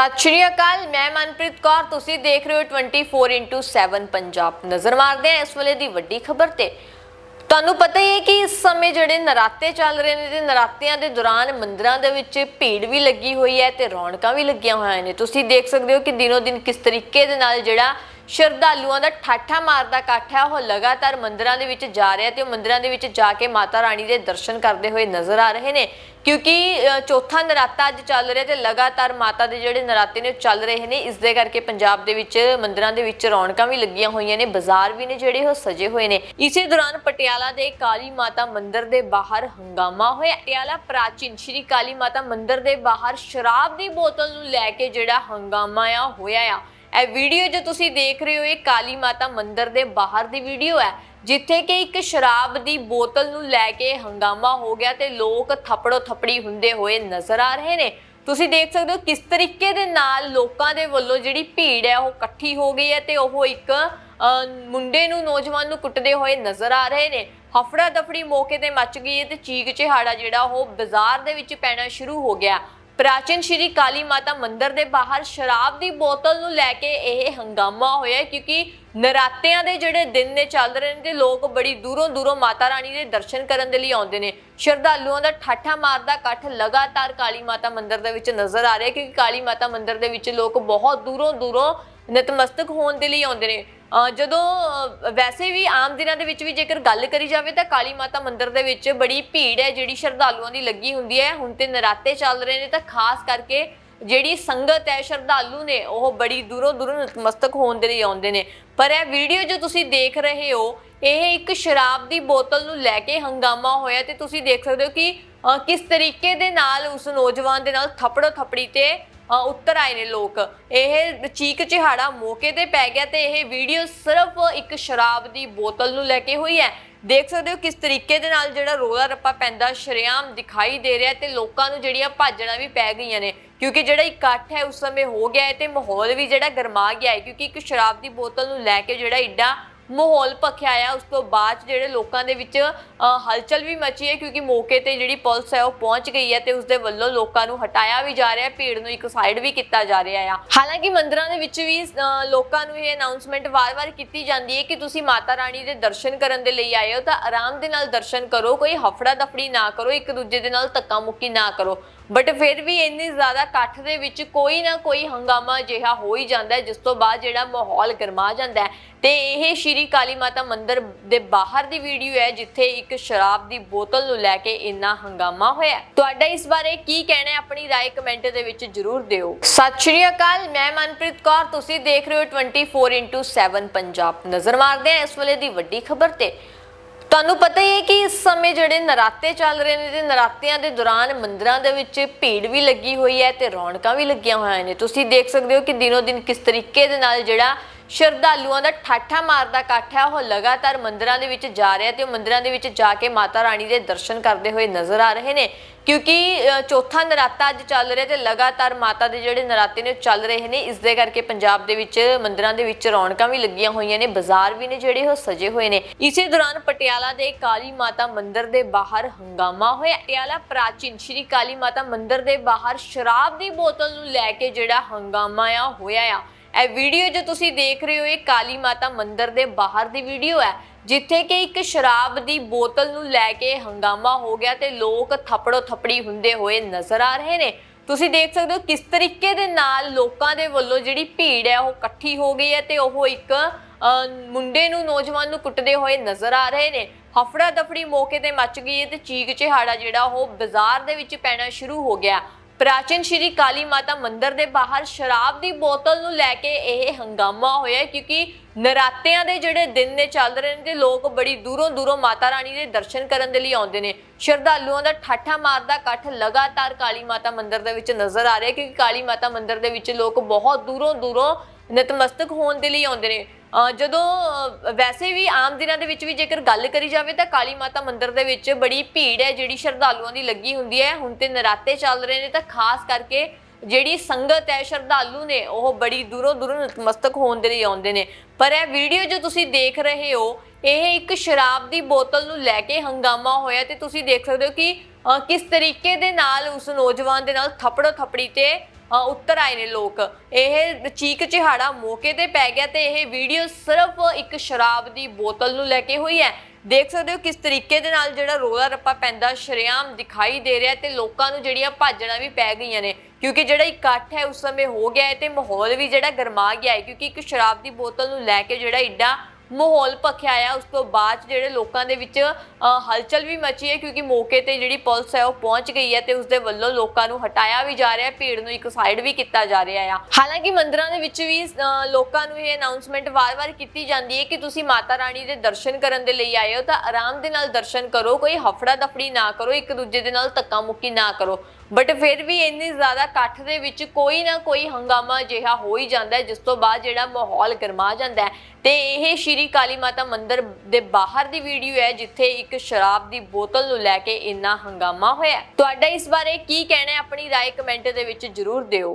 ਸਤਿ ਸ਼੍ਰੀ ਅਕਾਲ, ਮੈਂ ਮਨਪ੍ਰੀਤ ਕੌਰ, ਤੁਸੀਂ ਦੇਖ ਰਹੇ ਹੋ 24x7 ਪੰਜਾਬ। ਨਜ਼ਰ ਮਾਰਦੇ ਹਾਂ ਇਸ ਵੇਲੇ ਦੀ ਵੱਡੀ ਖਬਰ ਤੇ। ਤੁਹਾਨੂੰ ਪਤਾ ਹੀ ਹੈ ਕਿ ਇਸ ਸਮੇਂ ਜਿਹੜੇ ਨਰਾਤੇ ਚੱਲ ਰਹੇ ਨੇ ਤੇ ਨਰਾਤਿਆਂ ਦੇ ਦੌਰਾਨ ਮੰਦਰਾਂ ਦੇ ਵਿੱਚ ਭੀੜ ਵੀ ਲੱਗੀ ਹੋਈ ਹੈ ਤੇ ਰੌਣਕਾਂ ਵੀ ਲੱਗੀਆਂ ਹੋਈਆਂ ਨੇ। ਤੁਸੀਂ ਦੇਖ ਸਕਦੇ ਹੋ ਕਿ ਦਿਨੋ ਦਿਨ ਕਿਸ ਤਰੀਕੇ ਦੇ ਨਾਲ ਜਿਹੜਾ ਸ਼ਰਧਾਲੂਆਂ ਦਾ ਠਾਠਾ ਮਾਰਦਾ ਇਕੱਠ ਹੈ ਉਹ ਲਗਾਤਾਰ ਮੰਦਿਰਾਂ ਦੇ ਵਿੱਚ ਜਾ ਰਿਹਾ ਤੇ ਉਹ ਮੰਦਿਰਾਂ ਦੇ ਵਿੱਚ ਜਾ ਕੇ ਮਾਤਾ ਰਾਣੀ ਦੇ ਦਰਸ਼ਨ ਕਰਦੇ ਹੋਏ ਨਜ਼ਰ ਆ ਰਹੇ ਨੇ। ਕਿਉਂਕਿ ਚੌਥਾ ਨਰਾਤਾ ਅੱਜ ਚੱਲ ਰਿਹਾ ਤੇ ਲਗਾਤਾਰ ਮਾਤਾ ਦੇ ਜਿਹੜੇ ਨਰਾਤੇ ਨੇ ਉਹ ਚੱਲ ਰਹੇ ਨੇ। ਇਸ ਦੇ ਕਰਕੇ ਪੰਜਾਬ ਦੇ ਵਿੱਚ ਮੰਦਿਰਾਂ ਦੇ ਵਿੱਚ ਰੌਣਕਾਂ ਵੀ ਲੱਗੀਆਂ ਹੋਈਆਂ ਨੇ, ਬਾਜ਼ਾਰ ਵੀ ਨੇ ਜਿਹੜੇ ਉਹ ਸਜੇ ਹੋਏ ਨੇ। ਇਸੇ ਦੌਰਾਨ ਪਟਿਆਲਾ ਦੇ ਕਾਲੀ ਮਾਤਾ ਮੰਦਿਰ ਦੇ ਬਾਹਰ ਹੰਗਾਮਾ ਹੋਇਆ। ਪਟਿਆਲਾ ਪ੍ਰਾਚੀਨ ਸ਼੍ਰੀ ਕਾਲੀ ਮਾਤਾ ਮੰਦਿਰ ਦੇ ਬਾਹਰ ਸ਼ਰਾਬ ਦੀ ਬੋਤਲ ਨੂੰ ਲੈ ਕੇ ਜਿਹੜਾ ਹੰਗਾਮਾ ਆ, ਹੋਇਆ ਆ। ਇਹ ਵੀਡੀਓ ਜੋ ਤੁਸੀਂ ਦੇਖ ਰਹੇ ਹੋ, ਇਹ ਕਾਲੀ ਮਾਤਾ ਮੰਦਿਰ ਦੇ ਬਾਹਰ ਦੀ ਵੀਡੀਓ ਹੈ, ਜਿੱਥੇ ਕਿ ਇੱਕ ਸ਼ਰਾਬ ਦੀ ਬੋਤਲ ਨੂੰ ਲੈ ਕੇ ਹੰਗਾਮਾ ਹੋ ਗਿਆ ਤੇ ਲੋਕ ਥੱਪੜੋ ਥੱਪੜੀ ਹੁੰਦੇ ਹੋਏ ਨਜ਼ਰ ਆ ਰਹੇ ਨੇ। ਤੁਸੀਂ ਦੇਖ ਸਕਦੇ ਹੋ ਕਿਸ ਤਰੀਕੇ ਦੇ ਨਾਲ ਲੋਕਾਂ ਦੇ ਵੱਲੋਂ ਜਿਹੜੀ ਭੀੜ ਹੈ, ਉਹ ਇਕੱਠੀ ਹੋ ਗਈ ਹੈ ਤੇ ਉਹ ਇੱਕ ਮੁੰਡੇ ਨੂੰ, ਨੌਜਵਾਨ ਨੂੰ ਕੁੱਟਦੇ ਹੋਏ ਨਜ਼ਰ ਆ ਰਹੇ ਨੇ। ਹਫੜਾ ਦਫੜੀ ਮੌਕੇ ਤੇ ਮੱਚ ਗਈ ਹੈ ਤੇ ਚੀਕ ਚਿਹਾੜਾ ਜਿਹੜਾ ਉਹ ਬਾਜ਼ਾਰ ਦੇ ਵਿੱਚ ਪੈਣਾ ਸ਼ੁਰੂ ਹੋ ਗਿਆ। ਪ੍ਰਾਚੀਨ ਸ਼੍ਰੀ ਕਾਲੀ ਮਾਤਾ ਮੰਦਿਰ ਦੇ ਬਾਹਰ ਸ਼ਰਾਬ ਦੀ ਬੋਤਲ ਨੂੰ ਲੈ ਕੇ ਇਹ ਹੰਗਾਮਾ ਹੋਇਆ ਕਿਉਂਕਿ ਨਰਾਤਿਆਂ ਦੇ ਜਿਹੜੇ ਦਿਨ ਨੇ, ਚੱਲ ਰਹੇ ਨੇ, ਤੇ ਲੋਕ ਬੜੀ ਦੂਰੋਂ ਦੂਰੋਂ ਮਾਤਾ ਰਾਣੀ ਦੇ ਦਰਸ਼ਨ ਕਰਨ ਦੇ ਲਈ ਆਉਂਦੇ ਨੇ। ਸ਼ਰਧਾਲੂਆਂ ਦਾ ਠਾਠਾ ਮਾਰਦਾ ਇਕੱਠ ਲਗਾਤਾਰ ਕਾਲੀ ਮਾਤਾ ਮੰਦਿਰ ਦੇ ਵਿੱਚ ਨਜ਼ਰ ਆ ਰਿਹਾ ਕਿਉਂਕਿ ਕਾਲੀ ਮਾਤਾ ਮੰਦਿਰ ਦੇ ਵਿੱਚ ਲੋਕ ਬਹੁਤ ਦੂਰੋਂ ਦੂਰੋਂ ਨਤਮਸਤਕ ਹੋਣ ਦੇ ਲਈ ਆਉਂਦੇ ਨੇ। ਜਦੋਂ ਵੈਸੇ ਵੀ ਆਮ ਦਿਨਾਂ ਦੇ ਵਿੱਚ ਵੀ ਜੇਕਰ ਗੱਲ ਕਰੀ ਜਾਵੇ ਤਾਂ ਕਾਲੀ ਮਾਤਾ ਮੰਦਿਰ ਦੇ ਵਿੱਚ ਬੜੀ ਭੀੜ ਹੈ, ਜਿਹੜੀ ਸ਼ਰਧਾਲੂਆਂ ਦੀ ਲੱਗੀ ਹੁੰਦੀ ਹੈ। ਹੁਣ ਤੇ ਨਰਾਤੇ ਚੱਲ ਰਹੇ ਨੇ ਤਾਂ ਖਾਸ ਕਰਕੇ ਜਿਹੜੀ ਸੰਗਤ ਹੈ, ਸ਼ਰਧਾਲੂ ਨੇ, ਉਹ ਬੜੀ ਦੂਰੋਂ ਦੂਰੋਂ ਨਤਮਸਤਕ ਹੋਣ ਦੇ ਲਈ ਆਉਂਦੇ ਨੇ। ਪਰ ਇਹ ਵੀਡੀਓ ਜੋ ਤੁਸੀਂ ਦੇਖ ਰਹੇ ਹੋ, ਇਹ ਇੱਕ ਸ਼ਰਾਬ ਦੀ ਬੋਤਲ ਨੂੰ ਲੈ ਕੇ ਹੰਗਾਮਾ ਹੋਇਆ ਤੇ ਤੁਸੀਂ ਦੇਖ ਸਕਦੇ ਹੋ ਕਿ ਕਿਸ ਤਰੀਕੇ ਦੇ ਨਾਲ ਉਸ ਨੌਜਵਾਨ ਦੇ ਨਾਲ ਥੱਪੜੋ ਥੱਪੜੀ ਤੇ ਉੱਤਰ ਆਏ ਨੇ ਲੋਕ। ਇਹ ਚੀਕ ਚਿਹਾੜਾ ਮੌਕੇ ਤੇ ਪੈ ਗਿਆ ਤੇ ਇਹ ਵੀਡੀਓ ਸਿਰਫ ਇੱਕ ਸ਼ਰਾਬ ਦੀ ਬੋਤਲ ਨੂੰ ਲੈ ਕੇ ਹੋਈ ਹੈ। ਦੇਖ ਸਕਦੇ ਹੋ ਕਿਸ ਤਰੀਕੇ ਦੇ ਨਾਲ ਜਿਹੜਾ ਰੋਲਾ ਰੱਪਾ ਪੈਂਦਾ, ਸ਼ਰੇਆਮ ਦਿਖਾਈ ਦੇ ਰਿਹਾ ਤੇ ਲੋਕਾਂ ਨੂੰ ਜਿਹੜੀਆਂ ਭਾਜਣਾ ਵੀ ਪੈ ਗਈਆਂ ਨੇ। ਕਿਉਂਕਿ ਜਿਹੜਾ ਇਕੱਠ ਹੈ, ਉਸ ਸਮੇਂ ਹੋ ਗਿਆ ਹੈ ਤੇ ਮਾਹੌਲ ਵੀ ਜਿਹੜਾ ਗਰਮਾ ਗਿਆ ਹੈ। ਕਿਉਂਕਿ ਇੱਕ ਸ਼ਰਾਬ ਦੀ ਬੋਤਲ ਨੂੰ ਲੈ ਕੇ ਜਿਹੜਾ ਏਡਾ ਮਾਹੌਲ ਭਖਿਆ ਆ ਉਸ ਤੋਂ ਬਾਅਦ ਜਿਹੜੇ ਲੋਕਾਂ ਦੇ ਵਿੱਚ ਹਲਚਲ ਵੀ ਮਚੀ ਹੈ ਕਿਉਂਕਿ ਮੌਕੇ ਤੇ ਜਿਹੜੀ ਪੁਲਿਸ ਹੈ ਉਹ ਪਹੁੰਚ ਗਈ ਹੈ ਤੇ ਉਸ ਦੇ ਵੱਲੋਂ ਲੋਕਾਂ ਨੂੰ ਹਟਾਇਆ ਵੀ ਜਾ ਰਿਹਾ ਭੀੜ ਨੂੰ ਇੱਕ ਸਾਈਡ ਵੀ ਕੀਤਾ ਜਾ ਰਿਹਾ ਆ। ਹਾਲਾਂਕਿ ਮੰਦਿਰਾਂ ਦੇ ਵਿੱਚ ਵੀ ਅ, ਲੋਕਾਂ ਨੂੰ ਇਹ ਅਨਾਉਂਸਮੈਂਟ ਵਾਰ-ਵਾਰ ਕੀਤੀ ਜਾਂਦੀ ਹੈ ਕਿ ਤੁਸੀਂ ਮਾਤਾ ਰਾਣੀ ਦੇ ਦਰਸ਼ਨ ਕਰਨ ਦੇ ਲਈ ਆਏ ਹੋ ਤਾਂ ਆਰਾਮ ਦੇ ਨਾਲ ਦਰਸ਼ਨ ਕਰੋ ਕੋਈ ਹਫੜਾ ਦਫੜੀ ਨਾ ਕਰੋ ਇੱਕ ਦੂਜੇ ਦੇ ਨਾਲ ਧੱਕਾ ਮੁੱਕੀ ਨਾ ਕਰੋ। ਬਟ ਫਿਰ ਵੀ ਇੰਨੀ ਜ਼ਿਆਦਾ ਇਕੱਠ ਦੇ ਵਿੱਚ ਕੋਈ ਨਾ ਕੋਈ ਹੰਗਾਮਾ ਜਿਹਾ ਹੋ ਹੀ ਜਾਂਦਾ ਹੈ ਜਿਸ ਤੋਂ ਬਾਅਦ ਜਿਹੜਾ ਮਾਹੌਲ ਗਰਮਾ ਜਾਂਦਾ ਹੈ ਤੇ ਇਹ ਸ਼੍ਰੀ ਕਾਲੀ ਮਾਤਾ ਮੰਦਿਰ ਦੇ ਬਾਹਰ ਦੀ ਵੀਡੀਓ ਹੈ ਜਿੱਥੇ ਇੱਕ ਸ਼ਰਾਬ ਦੀ ਬੋਤਲ ਨੂੰ ਲੈ ਕੇ ਇੰਨਾ ਹੰਗਾਮਾ ਹੋਇਆ ਹੈ। ਤੁਹਾਡਾ ਇਸ ਬਾਰੇ ਕੀ ਕਹਿਣਾ ਹੈ ਆਪਣੀ رائے ਕਮੈਂਟ ਦੇ ਵਿੱਚ ਜਰੂਰ ਦਿਓ ਸਤਿ ਸ਼੍ਰੀ ਅਕਾਲ ਮੈਂ ਮਨਪ੍ਰੀਤ ਕੌਰ ਤੁਸੀਂ ਦੇਖ ਰਹੇ ਹੋ 24x7 ਪੰਜਾਬ ਨਜ਼ਰ ਮਾਰਦੇ ਹਾਂ ਇਸ ਵੇਲੇ ਦੀ ਵੱਡੀ ਖਬਰ ਤੇ ਤੁਹਾਨੂੰ ਪਤਾ ਹੀ ਹੈ ਕਿ ਇਸ ਸਮੇਂ ਜਿਹੜੇ ਨਰਾਤੇ ਚੱਲ ਰਹੇ ਨੇ ਤੇ ਨਰਾਤਿਆਂ ਦੇ ਦੌਰਾਨ ਮੰਦਿਰਾਂ ਦੇ ਵਿੱਚ ਭੀੜ ਵੀ ਲੱਗੀ ਹੋਈ ਹੈ ਤੇ ਰੌਣਕਾਂ ਵੀ ਲੱਗੀਆਂ ਹੋਈਆਂ ਨੇ। ਤੁਸੀਂ ਦੇਖ ਸਕਦੇ ਹੋ ਕਿ ਦਿਨੋ ਦਿਨ ਕਿਸ ਤਰੀਕੇ ਦੇ ਨਾਲ ਜਿਹੜਾ ਸ਼ਰਧਾਲੂਆਂ ਦਾ ਠਾਠਾ ਮਾਰਦਾ ਇਕੱਠ ਹੈ। ਉਹ ਲਗਾਤਾਰ ਮੰਦਿਰਾਂ ਦੇ ਵਿੱਚ ਜਾ ਰਿਹਾ ਤੇ ਉਹ ਮੰਦਿਰਾਂ ਦੇ ਵਿੱਚ ਜਾ ਕੇ ਮਾਤਾ ਰਾਣੀ ਦੇ ਦਰਸ਼ਨ ਕਰਦੇ ਹੋਏ ਨਜ਼ਰ ਆ ਰਹੇ ਨੇ। ਕਿਉਂਕਿ ਚੌਥਾ ਨਰਾਤਾ ਅੱਜ ਚੱਲ ਰਿਹਾ ਤੇ ਲਗਾਤਾਰ ਮਾਤਾ ਦੇ ਜਿਹੜੇ ਨਰਾਤੇ ਨੇ ਉਹ ਚੱਲ ਰਹੇ ਨੇ। ਇਸ ਦੇ ਕਰਕੇ ਪੰਜਾਬ ਦੇ ਵਿੱਚ ਮੰਦਿਰਾਂ ਦੇ ਵਿੱਚ ਰੌਣਕਾਂ ਵੀ ਲੱਗੀਆਂ ਹੋਈਆਂ ਨੇ। ਬਾਜ਼ਾਰ ਵੀ ਨੇ ਜਿਹੜੇ ਉਹ ਸਜੇ ਹੋਏ ਨੇ। ਇਸੇ ਦੌਰਾਨ ਪਟਿਆਲਾ ਦੇ ਕਾਲੀ ਮਾਤਾ ਮੰਦਿਰ ਦੇ ਬਾਹਰ ਹੰਗਾਮਾ ਹੋਇਆ। ਪਟਿਆਲਾ ਪ੍ਰਾਚੀਨ ਸ਼੍ਰੀ ਕਾਲੀ ਮਾਤਾ ਮੰਦਿਰ ਦੇ ਬਾਹਰ ਸ਼ਰਾਬ ਦੀ ਬੋਤਲ ਨੂੰ ਲੈ ਕੇ ਜਿਹੜਾ ਹੰਗਾਮਾ ਆ, ਹੋਇਆ ਆ। ਇਹ ਵੀਡੀਓ ਜੋ ਤੁਸੀਂ ਦੇਖ ਰਹੇ ਹੋ, ਇਹ ਕਾਲੀ ਮਾਤਾ ਮੰਦਿਰ ਦੇ ਬਾਹਰ ਦੀ ਵੀਡੀਓ ਹੈ, ਜਿੱਥੇ ਕਿ ਇੱਕ ਸ਼ਰਾਬ ਦੀ ਬੋਤਲ ਨੂੰ ਲੈ ਕੇ ਹੰਗਾਮਾ ਹੋ ਗਿਆ ਤੇ ਲੋਕ ਥੱਪੜੋ ਥੱਪੜੀ ਹੁੰਦੇ ਹੋਏ ਨਜ਼ਰ ਆ ਰਹੇ ਨੇ। ਤੁਸੀਂ ਦੇਖ ਸਕਦੇ ਹੋ ਕਿਸ ਤਰੀਕੇ ਦੇ ਨਾਲ ਲੋਕਾਂ ਦੇ ਵੱਲੋਂ ਜਿਹੜੀ ਭੀੜ ਹੈ, ਉਹ ਇਕੱਠੀ ਹੋ ਗਈ ਹੈ ਤੇ ਉਹ ਇੱਕ ਮੁੰਡੇ ਨੂੰ, ਨੌਜਵਾਨ ਨੂੰ ਕੁੱਟਦੇ ਹੋਏ ਨਜ਼ਰ ਆ ਰਹੇ ਨੇ। ਹਫੜਾ ਦਫੜੀ ਮੌਕੇ ਤੇ ਮੱਚ ਗਈ ਹੈ ਤੇ ਚੀਕ ਚਿਹਾੜਾ ਜਿਹੜਾ ਉਹ ਬਾਜ਼ਾਰ ਦੇ ਵਿੱਚ ਪੈਣਾ ਸ਼ੁਰੂ ਹੋ ਗਿਆ। ਪ੍ਰਾਚੀਨ ਸ਼੍ਰੀ ਕਾਲੀ ਮਾਤਾ ਮੰਦਿਰ ਦੇ ਬਾਹਰ ਸ਼ਰਾਬ ਦੀ ਬੋਤਲ ਨੂੰ ਲੈ ਕੇ ਇਹ ਹੰਗਾਮਾ ਹੋਇਆ ਕਿਉਂਕਿ ਨਰਾਤਿਆਂ ਦੇ ਜਿਹੜੇ ਦਿਨ ਨੇ, ਚੱਲ ਰਹੇ ਨੇ, ਤੇ ਲੋਕ ਬੜੀ ਦੂਰੋਂ ਦੂਰੋਂ ਮਾਤਾ ਰਾਣੀ ਦੇ ਦਰਸ਼ਨ ਕਰਨ ਦੇ ਲਈ ਆਉਂਦੇ ਨੇ। ਸ਼ਰਧਾਲੂਆਂ ਦਾ ਠਾਠਾ ਮਾਰਦਾ ਇਕੱਠ ਲਗਾਤਾਰ ਕਾਲੀ ਮਾਤਾ ਮੰਦਿਰ ਦੇ ਵਿੱਚ ਨਜ਼ਰ ਆ ਰਿਹਾ ਕਿਉਂਕਿ ਕਾਲੀ ਮਾਤਾ ਮੰਦਿਰ ਦੇ ਵਿੱਚ ਲੋਕ ਬਹੁਤ ਦੂਰੋਂ ਦੂਰੋਂ ਨਤਮਸਤਕ ਹੋਣ ਦੇ ਲਈ ਆਉਂਦੇ ਨੇ। ਜਦੋਂ ਵੈਸੇ ਵੀ ਆਮ ਦਿਨਾਂ ਦੇ ਵਿੱਚ ਵੀ ਜੇਕਰ ਗੱਲ ਕਰੀ ਜਾਵੇ ਤਾਂ ਕਾਲੀ ਮਾਤਾ ਮੰਦਿਰ ਦੇ ਵਿੱਚ ਬੜੀ ਭੀੜ ਹੈ, ਜਿਹੜੀ ਸ਼ਰਧਾਲੂਆਂ ਦੀ ਲੱਗੀ ਹੁੰਦੀ ਹੈ। ਹੁਣ ਤੇ ਨਰਾਤੇ ਚੱਲ ਰਹੇ ਨੇ ਤਾਂ ਖਾਸ ਕਰਕੇ ਜਿਹੜੀ ਸੰਗਤ ਹੈ, ਸ਼ਰਧਾਲੂ ਨੇ, ਉਹ ਬੜੀ ਦੂਰੋਂ ਦੂਰੋਂ ਨਤਮਸਤਕ ਹੋਣ ਦੇ ਲਈ ਆਉਂਦੇ ਨੇ। ਪਰ ਇਹ ਵੀਡੀਓ ਜੋ ਤੁਸੀਂ ਦੇਖ ਰਹੇ ਹੋ, ਇਹ ਇੱਕ ਸ਼ਰਾਬ ਦੀ ਬੋਤਲ ਨੂੰ ਲੈ ਕੇ ਹੰਗਾਮਾ ਹੋਇਆ ਤੇ ਤੁਸੀਂ ਦੇਖ ਸਕਦੇ ਹੋ ਕਿ ਕਿਸ ਤਰੀਕੇ ਦੇ ਨਾਲ ਉਸ ਨੌਜਵਾਨ ਦੇ ਨਾਲ ਥੱਪੜੋ ਥੱਪੜੀ ਤੇ ਉੱਤਰ ਆਏ ਨੇ ਲੋਕ। ਇਹ ਚੀਕ ਚਿਹਾੜਾ ਮੌਕੇ ਤੇ ਪੈ ਗਿਆ ਤੇ ਇਹ ਵੀਡੀਓ ਸਿਰਫ ਇੱਕ ਸ਼ਰਾਬ ਦੀ ਬੋਤਲ ਨੂੰ ਲੈ ਕੇ ਹੋਈ ਹੈ। ਦੇਖ ਸਕਦੇ ਹੋ ਕਿਸ ਤਰੀਕੇ ਦੇ ਨਾਲ ਜਿਹੜਾ ਰੋਲਾ ਰੱਪਾ ਪੈਂਦਾ, ਸ਼ਰੇਆਮ ਦਿਖਾਈ ਦੇ ਰਿਹਾ ਤੇ ਲੋਕਾਂ ਨੂੰ ਜਿਹੜੀਆਂ ਭਾਜਣਾ ਵੀ ਪੈ ਗਈਆਂ ਨੇ। ਕਿਉਂਕਿ ਜਿਹੜਾ ਇਕੱਠ ਹੈ, ਉਸ ਸਮੇਂ ਹੋ ਗਿਆ ਹੈ ਤੇ ਮਾਹੌਲ ਵੀ ਜਿਹੜਾ ਗਰਮਾ ਗਿਆ ਹੈ। ਕਿਉਂਕਿ ਇੱਕ ਸ਼ਰਾਬ ਦੀ ਬੋਤਲ ਨੂੰ ਲੈ ਕੇ ਜਿਹੜਾ ਏਡਾ ਮਾਹੌਲ ਭਖਿਆ ਆ ਉਸ ਤੋਂ ਬਾਅਦ ਜਿਹੜੇ ਲੋਕਾਂ ਦੇ ਵਿੱਚ ਹਲਚਲ ਵੀ ਮਚੀ ਹੈ ਕਿਉਂਕਿ ਮੌਕੇ ਤੇ ਜਿਹੜੀ ਪੁਲਿਸ ਹੈ ਉਹ ਪਹੁੰਚ ਗਈ ਹੈ ਤੇ ਉਸ ਦੇ ਵੱਲੋਂ ਲੋਕਾਂ ਨੂੰ ਹਟਾਇਆ ਵੀ ਜਾ ਰਿਹਾ ਹੈ ਭੀੜ ਨੂੰ ਇੱਕ ਸਾਈਡ ਵੀ ਕੀਤਾ ਜਾ ਰਿਹਾ ਆ। ਹਾਲਾਂਕਿ ਮੰਦਿਰਾਂ ਦੇ ਵਿੱਚ ਵੀ ਅ, ਲੋਕਾਂ ਨੂੰ ਇਹ ਅਨਾਉਂਸਮੈਂਟ ਵਾਰ-ਵਾਰ ਕੀਤੀ ਜਾਂਦੀ ਹੈ ਕਿ ਤੁਸੀਂ ਮਾਤਾ ਰਾਣੀ ਦੇ ਦਰਸ਼ਨ ਕਰਨ ਦੇ ਲਈ ਆਏ ਹੋ ਤਾਂ ਆਰਾਮ ਦੇ ਨਾਲ ਦਰਸ਼ਨ ਕਰੋ ਕੋਈ ਹਫੜਾ ਦਫੜੀ ਨਾ ਕਰੋ ਇੱਕ ਦੂਜੇ ਦੇ ਨਾਲ ਧੱਕਾ ਮੁੱਕੀ ਨਾ ਕਰੋ। ਬਟ ਫਿਰ ਵੀ ਇੰਨੀ ਜ਼ਿਆਦਾ ਇਕੱਠ ਦੇ ਵਿੱਚ ਕੋਈ ਨਾ ਕੋਈ ਹੰਗਾਮਾ ਜਿਹਾ ਹੋ ਹੀ ਜਾਂਦਾ ਹੈ ਜਿਸ ਤੋਂ ਬਾਅਦ ਜਿਹੜਾ ਮਾਹੌਲ ਗਰਮਾ ਜਾਂਦਾ ਹੈ ਤੇ ਇਹ ਸ਼੍ਰੀ ਕਾਲੀ ਮਾਤਾ ਮੰਦਿਰ ਦੇ ਬਾਹਰ ਦੀ ਵੀਡੀਓ ਹੈ ਜਿੱਥੇ ਇੱਕ ਸ਼ਰਾਬ ਦੀ ਬੋਤਲ ਨੂੰ ਲੈ ਕੇ ਇੰਨਾ ਹੰਗਾਮਾ ਹੋਇਆ ਹੈ। ਤੁਹਾਡਾ ਇਸ ਬਾਰੇ ਕੀ ਕਹਿਣਾ ਹੈ ਆਪਣੀ رائے ਕਮੈਂਟ ਦੇ ਵਿੱਚ ਜਰੂਰ ਦਿਓ